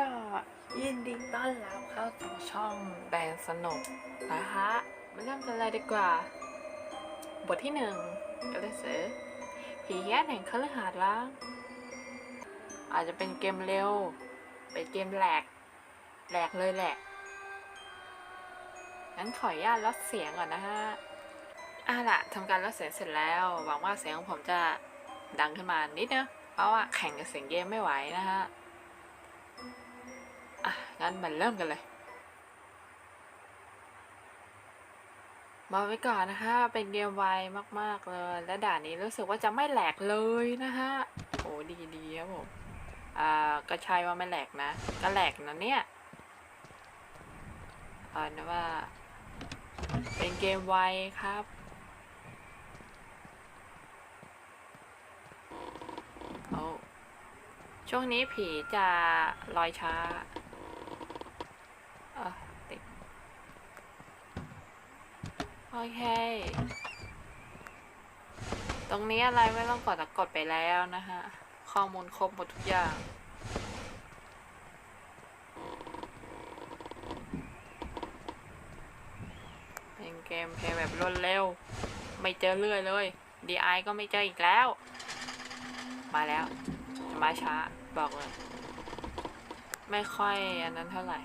ก็ยินดีต้อนรับเข้าสู่ช่องแบนสนุกนะคะมาเริ่มกันเลยดีกว่า บทที่หนึ่งก็เลยเสือผีแย่แห่งคฤหาสน์ล้างอาจจะเป็นเกมเร็ว เป็นเกมแหลก แหลกเลยแหละงั้นขออนุญาตลดเสียงก่อนนะฮะอะล่ะทำการลดเสียงเสร็จแล้ว หวังว่าเสียงของผมจะดังขึ้นมานิดนะ เพราะว่าแข่งกับเสียงเกมไม่ไหวนะฮะ งั้นมันเริ่มกันเลยบอกไว้ก่อนนะคะ เป็นเกมไวมาก ๆ เลย และด่านนี้รู้สึกว่าจะไม่แหลกเลยนะฮะโอ้ดีดีครับผม อ่าก็ใช่ว่าไม่แหลกนะ ก็แหลกนะเนี่ยเอานะว่า เป็นเกมไวครับโอ้ช่วงนี้ผีจะลอยช้า ออติดโอเคตรงนี้อะไรไม่ต้องกดแต่กดไปแล้วนะฮะ ข้อมูลครบหมดทุกอย่าง เป็นเกมเพลย์แบบรวดเร็ว ไม่เจอเรื่อยเลย DI ก็ไม่เจออีกแล้ว มาแล้ว มาช้าบอกเลย ไม่ค่อยอันนั้นเท่าไหร่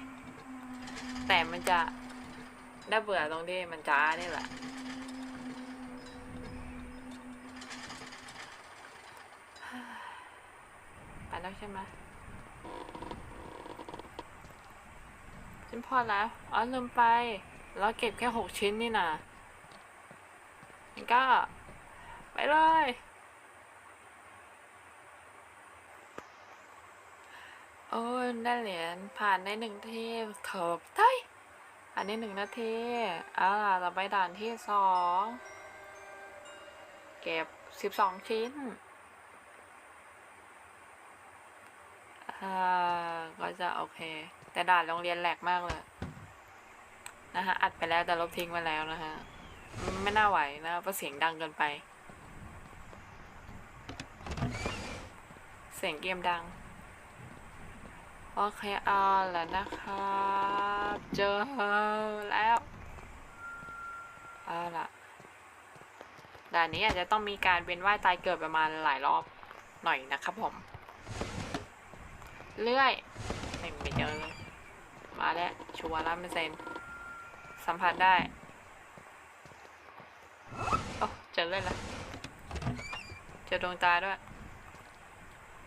แต่มันจะได้เบื่อตรงที่มันจ้านี่แหละ ไปแล้วใช่ไหมฉันพอแล้ว อ๋อลืมไป เราเก็บแค่หกชิ้นนี่นะมันก็ ไปเลย โอ้ยได้เหรียญผ่านได้หนึ่งทีเถิบเฮ้ยผ่านได้หนึ่งนาทีอ่าเราไปด่านที่สองเก็บสิบสองชิ้นอ่าก็จะโอเค แต่ด่านโรงเรียนแหลกมากเลย นะฮะ อัดไปแล้วแต่ลบทิ้งไปแล้วนะฮะ ไม่น่าไหวนะเพราะเสียงดังเกินไป เสียงเกมดัง โอเคเอาแล้วนะครับเจอแล้วเอาล่ะด่านนี้อาจจะต้องมีการเวียนว่ายตายเกิดประมาณหลายรอบหน่อยนะครับผมเลื่อยไม่ไม่เจอเลยมาแล้วชัวร์ล้านเปอร์เซ็นต์สัมผัสได้โอ้เจอเลยละเจอดวงตาด้วย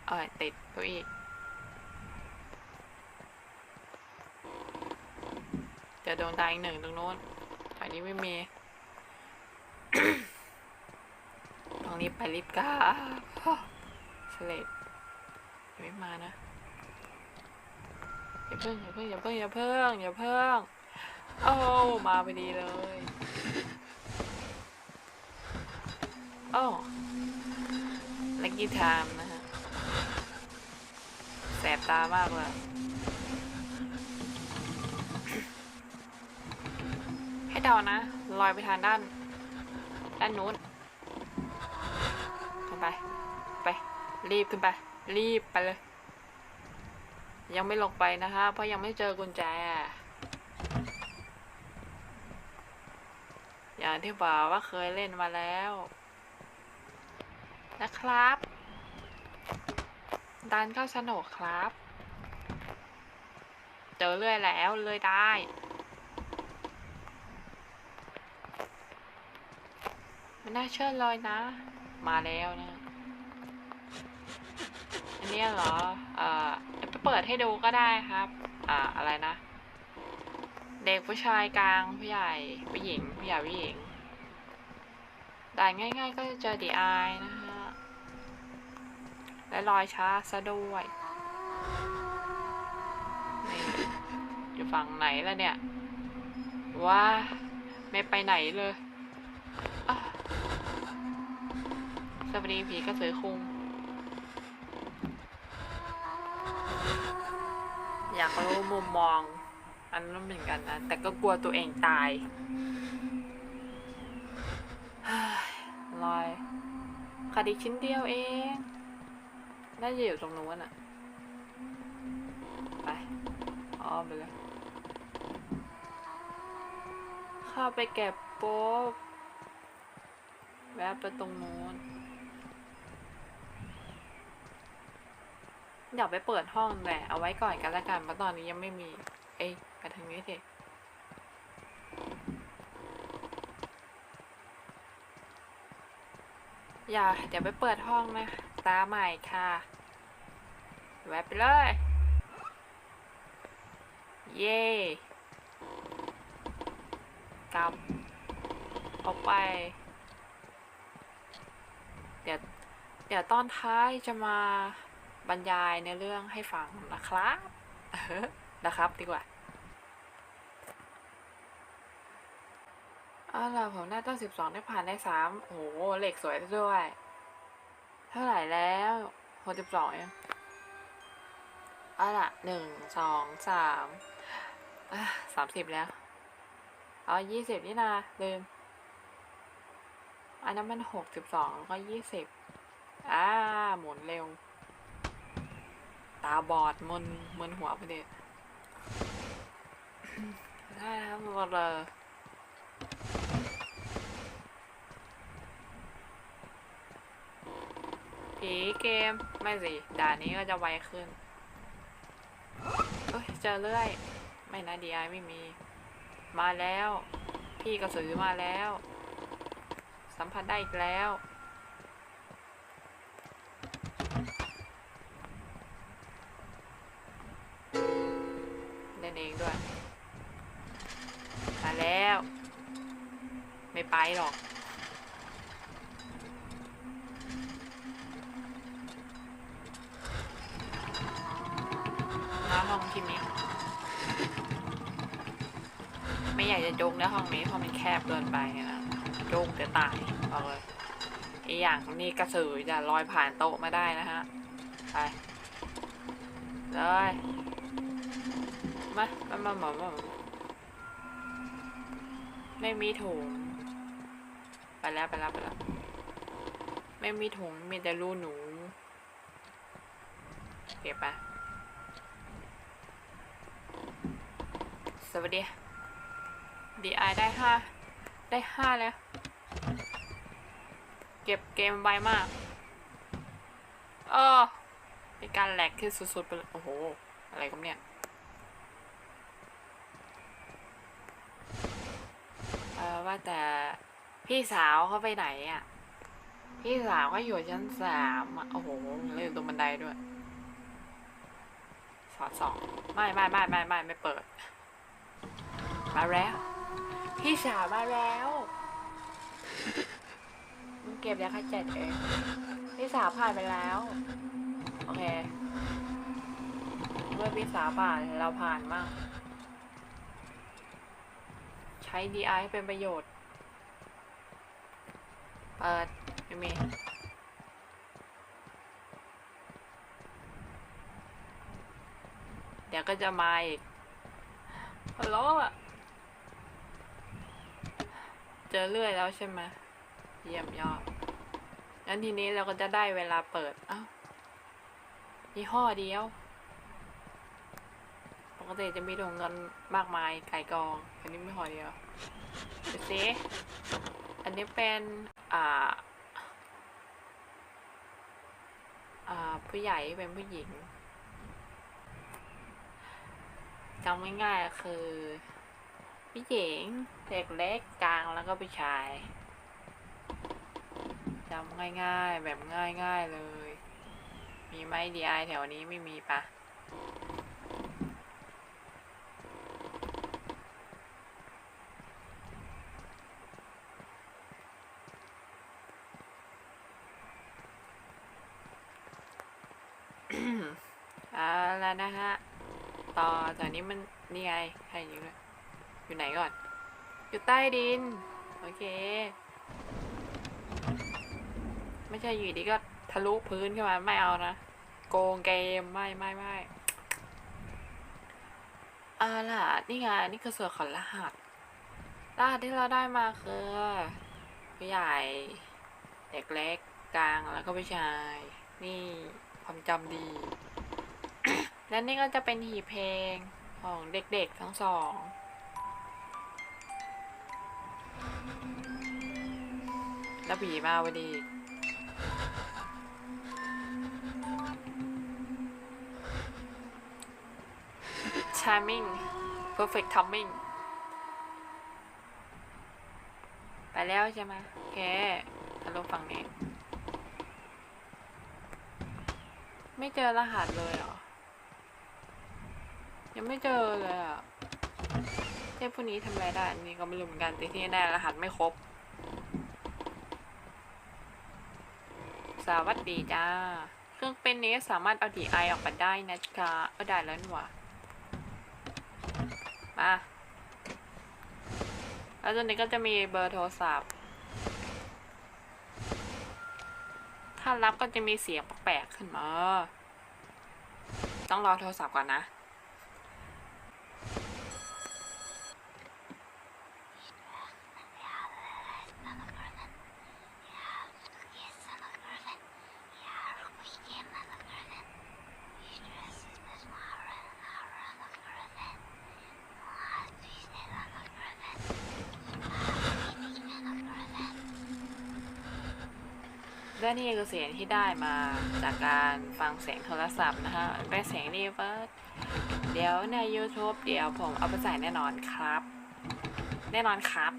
เอ้ยติดเก้าอี้ เจอดวงตาอีกหนึ่งตรงโน้นอันนี้ไม่มีตรงนี้ไปรีบกาสเลดยังไม่มานะ อย่าเพิ่งอย่าเพิ่งอย่าเพิ่งอย่าเพิ่งอย่าเพิ่งโอ้มาพอดีเลยโอ้ลักกี้ไทม์นะฮะ แสบตามากเลย ให้เดานะลอยไปทางด้าน ด้านนู้นขึ้นไป ไป รีบขึ้นไป รีบไปเลย ยังไม่ลงไปนะคะ เพราะยังไม่เจอกุญแจ อย่างที่บอกว่าเคยเล่นมาแล้ว นะครับดันก็สนุกครับ เจอเรื่อยแล้วเลยได้ ม่น่าเชื่อเลยนะ มาแล้วนะ อันนี้เหรอ เอ่อไปเปิดให้ดูก็ได้ครับ อ่า อะไรนะ เด็กผู้ชายกลางผู้ใหญ่ผู้หญิงผู้ใหญ่ผู้หญิงด่านง่าย ๆ ก็จะเจอดีไอนะฮะ และรอยช้าซะด้วยอยู่ฝั่งไหนแล้วเนี่ย ว้า ไม่ไปไหนเลยอะ สวัสดีผีกระสือคุงอยากรู้มุมมอง อันนั้นเหมือนกันนะ แต่ก็กลัวตัวเองตายเฮ้ยลอยคดีชิ้นเดียวเอง น่าจะอยู่ตรงนู้นอะไปอ้อมไปเลย เข้าไปเก็บปุ๊บแวะไปตรงนู้น อยาไปเปิดห้องแหละเอาไว้ก่อนกันละกันเพราะตอนนี้ยังไม่มี เอ้ยไปทางนี้สิอย่า เดี๋ยวไปเปิดห้องนะ ตาใหม่ค่ะ แวะไปเลย เย่กลับออกไป เดี๋ยว เดี๋ยวตอนท้ายจะมา บรรยายในเรื่องให้ฟังนะครับนะครับดีกว่าเอาล่ะผมได้ตั้งสิบสองได้ผ่านได้สามโอ้โหเหล็กสวยด้วย เท่าไหร่แล้วหกสิบสองเองเอาล่ะหนึ่งสองสามสามสิบแล้วเอยี่สิบนี่นาลืมอันนั้นมันหกสิบสองก็ยี่สิบอ่าหมุนเร็ว ตาบอดมนมนหัวพอดีได้ครับหมดเลยผีเกมไม่สิด่านนี้ก็จะไวขึ้นเอ้ยเจอเรื่อย ไม่นะดีไอไม่มี มาแล้ว พี่กระสือมาแล้ว สัมผัสได้อีกแล้ว เล่นเองด้วยมาแล้ว ไม่ไปหรอก มาห้องที่นี้ ไม่อยากจะจงนะห้องนี้เพราะมันแคบเกินไปนะจงจะตายเอาเลยอีอย่างนี่กระสือจะลอยผ่านโต๊ะมาได้นะฮะ ไป เลย มามามามามาไม่มีถุงไปแล้วไปแล้วไปแล้วไม่มีถุงมีแต่รูหนูเก็บไปสวัสดีดีไอได้ห้าได้ห้าแล้ว เก็บเกมไวมากเออมีการแหลกขึ้นสุดๆไปเลยโอ้โห อะไรกันเนี่ย เออ ว่าแต่พี่สาวเขาไปไหนอะ พี่สาวก็อยู่ชั้นสามอะโอ้โหเลยอยู่ตรงบันไดด้วย สอดสองไม่ไม่ไม่ไม่ไม่ไม่เปิด มาแล้ว พี่สาวมาแล้วมึงเก็บยาค่าเจ็ดเองพี่สาวผ่านไปแล้ว โอเคเมื่อพี่สาวผ่านเราผ่านมาก ใช้ DI ให้เป็นประโยชน์ เปิดไม่มีเดี๋ยวก็จะมาอีกฮัลโหลอะเจอเรื่อยแล้วใช่ไหมเยี่ยมยอดงั้นทีนี้เราก็จะได้เวลาเปิดอ้าวยี่ห้อเดียว ปกติจะมีถุงเงิน มากมายไก่กอง อันนี้ไม่ห่อเดียวดูสิอันนี้เป็นอ่าอ่าผู้ใหญ่เป็นผู้หญิงจำง่ายๆคือผู้หญิงเด็กเล็กกลางแล้วก็ผู้ชายจำง่ายๆ แบบง่ายๆเลย มีไหมดีไอแถวนี้ไม่มีปะ เอา แล้วนะฮะ ต่อจากนี้มันนี่ไงใครอยู่เลยอยู่ไหนก่อน อยู่ใต้ดิน โอเค ไม่ใช่อยู่ดีก็ทะลุพื้นขึ้นมาไม่เอานะ โกงเกมไม่ไม่ไม่เอาล่ะ นี่ไงนี่คือส่วนของรหัสรหัสที่เราได้มาคือผู้ใหญ่ เด็กเล็กกลางแล้วก็ผู้ชาย นี่ความจำดี และนี่ก็จะเป็นหีบเพลงของเด็กๆทั้งสองแล้วผีมาพอดี timing perfect timing ไปแล้วใช่ไหมโอเคทะลุฝั่งนี้ ไม่เจอรหัสเลยเหรอ ยังไม่เจอเลยอะเทพพวกนี้ทำอะไรได้ อันนี้ก็ไม่รู้เหมือนกันแต่ที่แน่รหัสไม่ครบ สวัสดีจ้า เครื่องเป็นนี้สามารถเอา DI อออกมาได้นะจ๊ะเอาได้แล้วนี่หว่ามาแล้วตอนนี้ก็จะมีเบอร์โทรศัพท์ ถ้ารับก็จะมีเสียงแปลกๆขึ้นมา ต้องรอโทรศัพท์ก่อนนะ นี่คือเสียงที่ได้มาจากการฟังเสียงโทรศัพท์นะคะเป็นเสียงรีเวิร์สเดี๋ยวใน YouTube เดี๋ยวผมเอาไปใส่แน่นอนครับ แน่นอนครับ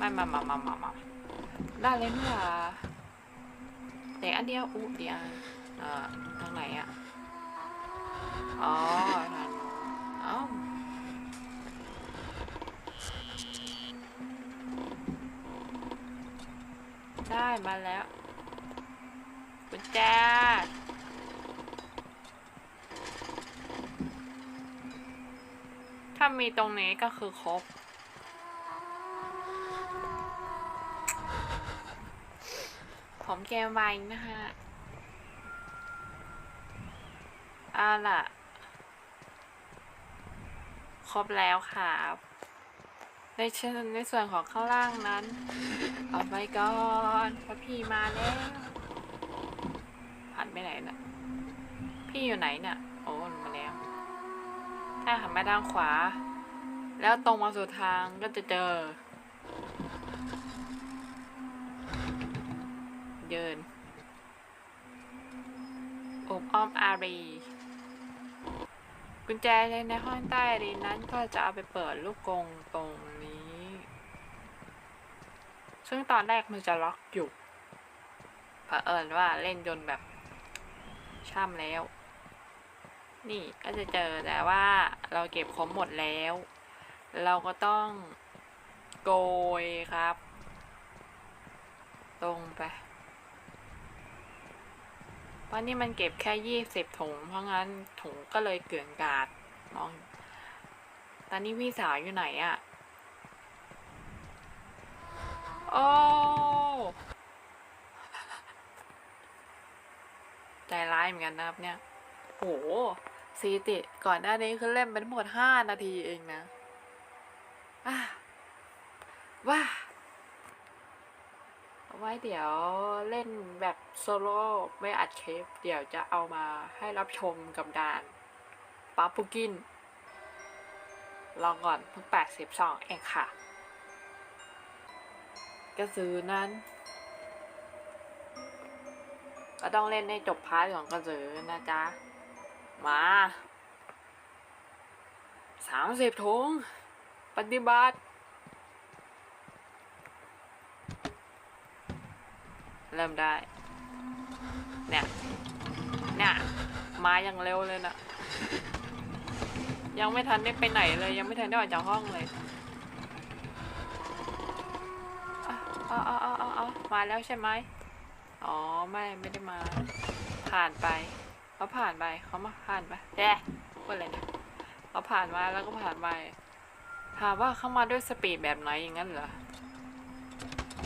มามามามามามาได้เลยนี่หว่าเด็กอันเดียวอุ๊เดียวเอ่อทางไหนอะอ๋อทางอ้า ได้มาแล้วกุญแจถ้ามีตรงนี้ก็คือครบ ผมเกมไวนะฮะเอาล่ะ ครบแล้วครับ ในชนในส่วนของข้างล่างนั้นเอาไปก่อนพระพี่มาแล้วหันไปไหนน่ะ พี่อยู่ไหนน่ะ โอ้ลงมาแล้ว ถ้าหันมาทางขวา แล้วตรงมาสู่ทางก็จะเจอ เดินอบอ้อมอารีกุญแจในห้องใต้ดินนั้นก็จะเอาไปเปิดลูกกรงตรง ซึ่งตอนแรกมันจะล็อกอยู่เผอิญว่าเล่นจนแบบช่ำแล้ว นี่ก็จะเจอแต่ว่าเราเก็บครบหมดแล้ว เราก็ต้องโกยครับ ตรงไปเพราะนี่มันเก็บแค่ยี่สิบถุง เพราะงั้นถุงก็เลยเกลื่อนกาดมอง ตอนนี้พี่สาวอยู่ไหนอะ โอ้ใจร้ายเหมือนกันนะครับเนี่ย โหซีติ ก่อนหน้านี้คือเล่นไปทั้งหมดห้านาทีเองนะอะว้าไว้เดี๋ยวเล่นแบบโซโล่ไม่อัดเคปเดี๋ยวจะเอามาให้รับชมกับด่านปาปุกิน ลองก่อนเพิ่งแปดสิบสองเองค่ะ กระสือนั้น ก็ต้องเล่นให้จบพาร์ทของกระสือนะจ๊ะ มาสามสิบถุง ปฏิบัติ เริ่มได้ เนี่ย เนี่ย มาอย่างเร็วเลยนะ ยังไม่ทันได้ไปไหนเลย ยังไม่ทันได้ออกจากห้องเลย อ๋ออ๋ออ๋อมาแล้วใช่ไหมอ๋อ ไม่ไม่ได้มา ผ่านไปเขาผ่านไปเขามาผ่านไปแย่พูดอะไรเนี่ยเขาผ่านมาแล้วก็ผ่านไปถามว่าเขามาด้วยสปีดแบบไหนอย่างนั้นเหรอ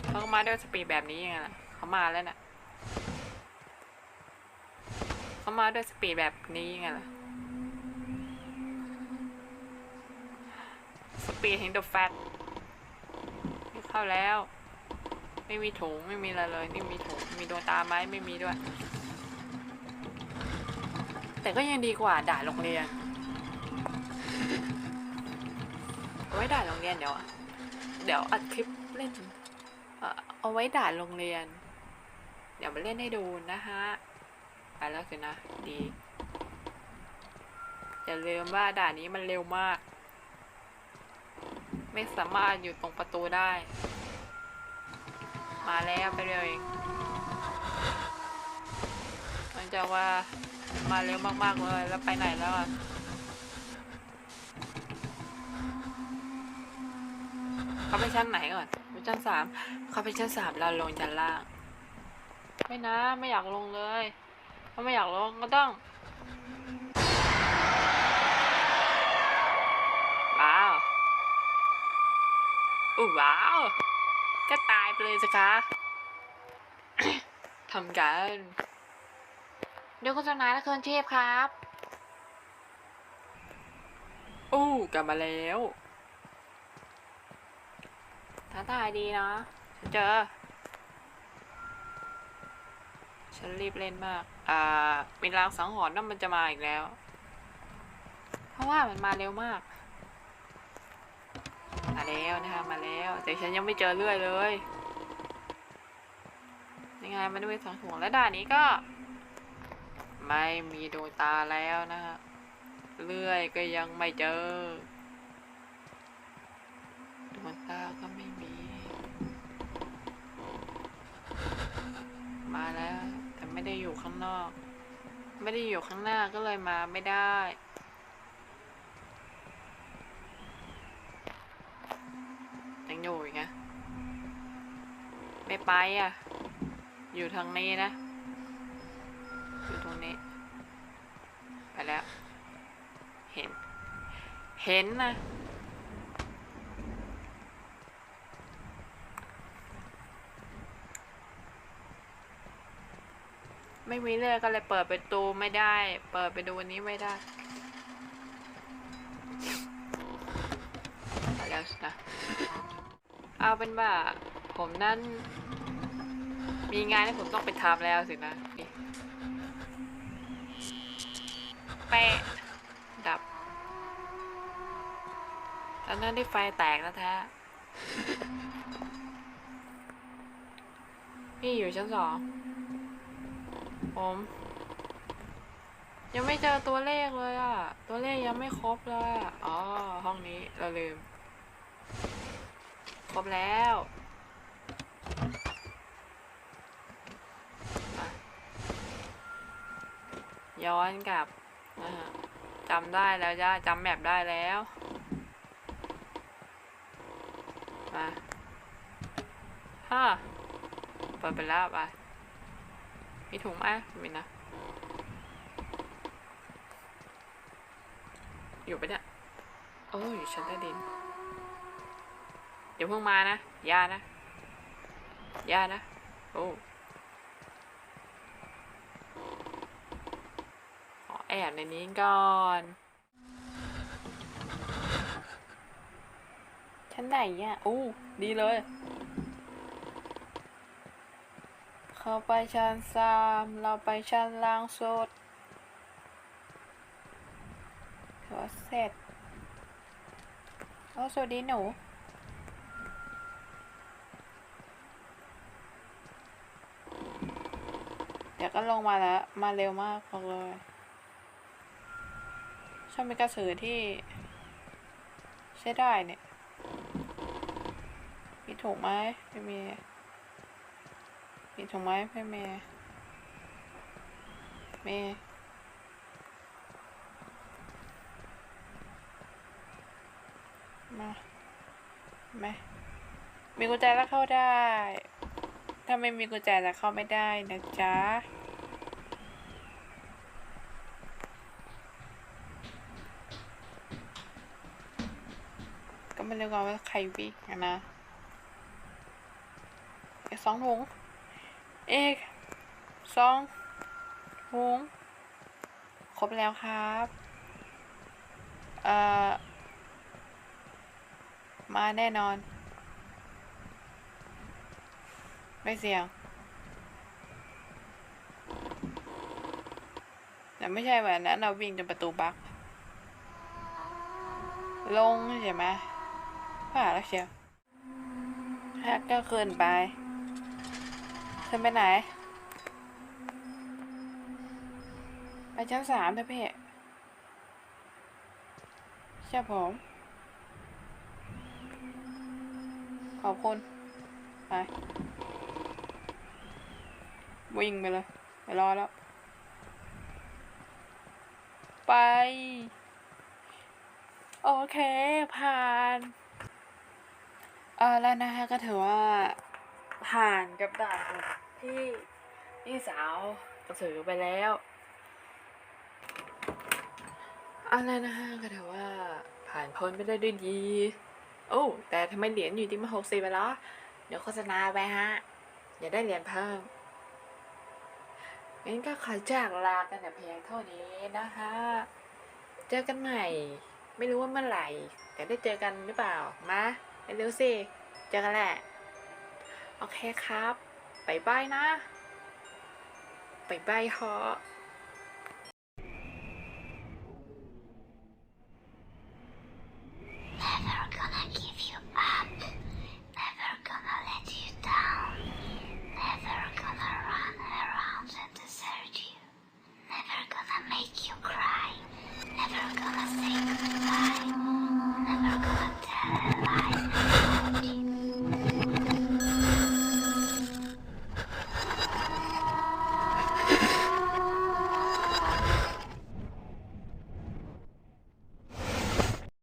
เขามาด้วยสปีดแบบนี้ยังไงล่ะเขามาแล้วน่ะเขามาด้วยสปีดแบบนี้ยังไงล่ะสปีดเห็นเดอะแฟตเข้าแล้ว ไม่มีถุงไม่มีอะไรเลย นี่มีถุงมีดวงตาไหมไม่มีด้วย แต่ก็ยังดีกว่าด่าโรงเรียนไว้ด่าโรงเรียนเดี๋ยวเดี๋ยวอัดคลิปเล่นเอาไว้ด่าโรงเรียน เดี๋ยวมาเล่นให้ดูนะฮะไปแล้วสินะดีอย่าลืมว่าด่านนี้มันเร็วมาก ไม่สามารถอยู่ตรงประตูได้ มาแล้วไปเร็วเองมันจะว่ามาเร็วมากๆเลยแล้วไปไหนแล้วอะเขาไปชั้นไหนก่อนไปชั้นสามเขาไปชั้นสามเราลงชั้นล่างไม่นะไม่อยากลงเลยถ้าไม่อยากลงก็ต้องว้าวอู้ว้าวก็ตาย ไปเลยสิคะทำกัน เดี๋ยวโฆษณาและเคลื่อนเทพครับอู้กลับมาแล้วท้าทายดีนะฉันเจอ ฉันรีบเล่นมาก อ่ามีรางสังหรณ์ว่ามันจะมาอีกแล้ว เพราะว่ามันมาเร็วมาก มาแล้วนะคะ มาแล้ว แต่ฉันยังไม่เจอเลื่อยเลย ยังไงมันด้วยสองถุงและด่านนี้ก็ ไม่มีดวงตาแล้วนะฮะเลื่อยก็ยังไม่เจอดวงตาก็ไม่มี มาแล้ว แต่ไม่ได้อยู่ข้างนอก ไม่ได้อยู่ข้างหน้าก็เลยมาไม่ได้ยังอยู่อีกนะไม่ไปอะ อยู่ทางนี้นะ อยู่ตรงนี้ ไปแล้ว เห็น เห็นนะ ไม่มีเลือดก็เลยเปิดประตูไม่ได้ เปิดไปดูอันนี้ไม่ได้ไปแล้วนะ เอาเป็นว่าผมนั่น มีงานที่ผมต้องไปทำแล้วสินะนี่แปะดับตอนนั้นที่ไฟแตกแล้วแท้พี่อยู่ชั้นสองผม ยังไม่เจอตัวเลขเลยอะตัวเลขยังไม่ครบเลยอะอ๋อ ห้องนี้เราลืม ครบแล้วอะ ย้อนกลับจำได้แล้วจ้าจำแมปได้แล้วมาฮ่าเปิดไปแล้วไปมีถุงไหมมีนะ อยู่ไปเนี่ยโอ้ยชั้นใต้ดิน เดี๋ยวเพิ่งมานะยานะยานะ โอ้ อแอบในนี้ก่อน ชั้นไหนอะอู้ดีเลย เข้าไปชั้นสามเราไปชั้นล่างสุดถือว่าเสร็จโอ้สวัสดีหนูเดี๋ยวก็ลงมาแล้ว มาเร็วมากบอกเลย ช่างเป็นกระสือที่ ใช้ได้เนี่ย มีถุงไหมไม่มี มีถุงไหมไม่มีมีมาไหมมีกุญแจแล้วเข้าได้ ถ้าไม่มีกุญแจแล้วเข้าไม่ได้นะจ๊ะ ก็ไม่รู้ว่าใครวิ่งอะนะอีกสองถุงอีกสองถุงครบแล้วครับเอ่อมาแน่นอน ไม่เสี่ยงแต่ไม่ใช่แบบนั้นเราวิ่งจนประตูบักลงใช่ไหม ผ่าแล้วเชียวแฮกก็ขึ้นไปขึ้นไปไหน ไปชั้นสามเถอะพี่ใช่ผม ขอบคุณ ไป วิ่งไปเลย ไปรอแล้ว ไป โอเค ผ่าน ออแล้วนะฮะก็ถือว่าผ่านกับด่านที่พี่สาวกระสือไปแล้วอะไรนะฮะก็ถือว่าผ่านพ้นไปได้ด้วยดี โอ้แต่ทำไมเหรียญอยู่ที่มาหกสิบไปแล้วเดี๋ยวโฆษณาไปฮะอย่าได้เหรียญเพิ่มงั้นก็ขอจากลากันแต่เพียงเท่านี้นะคะ เจอกันใหม่ ไม่รู้ว่าเมื่อไหร่ แต่ได้เจอกันหรือเปล่ามา เร็วสิเจอกันแหละ โอเคครับบายบายนะบายบายฮะ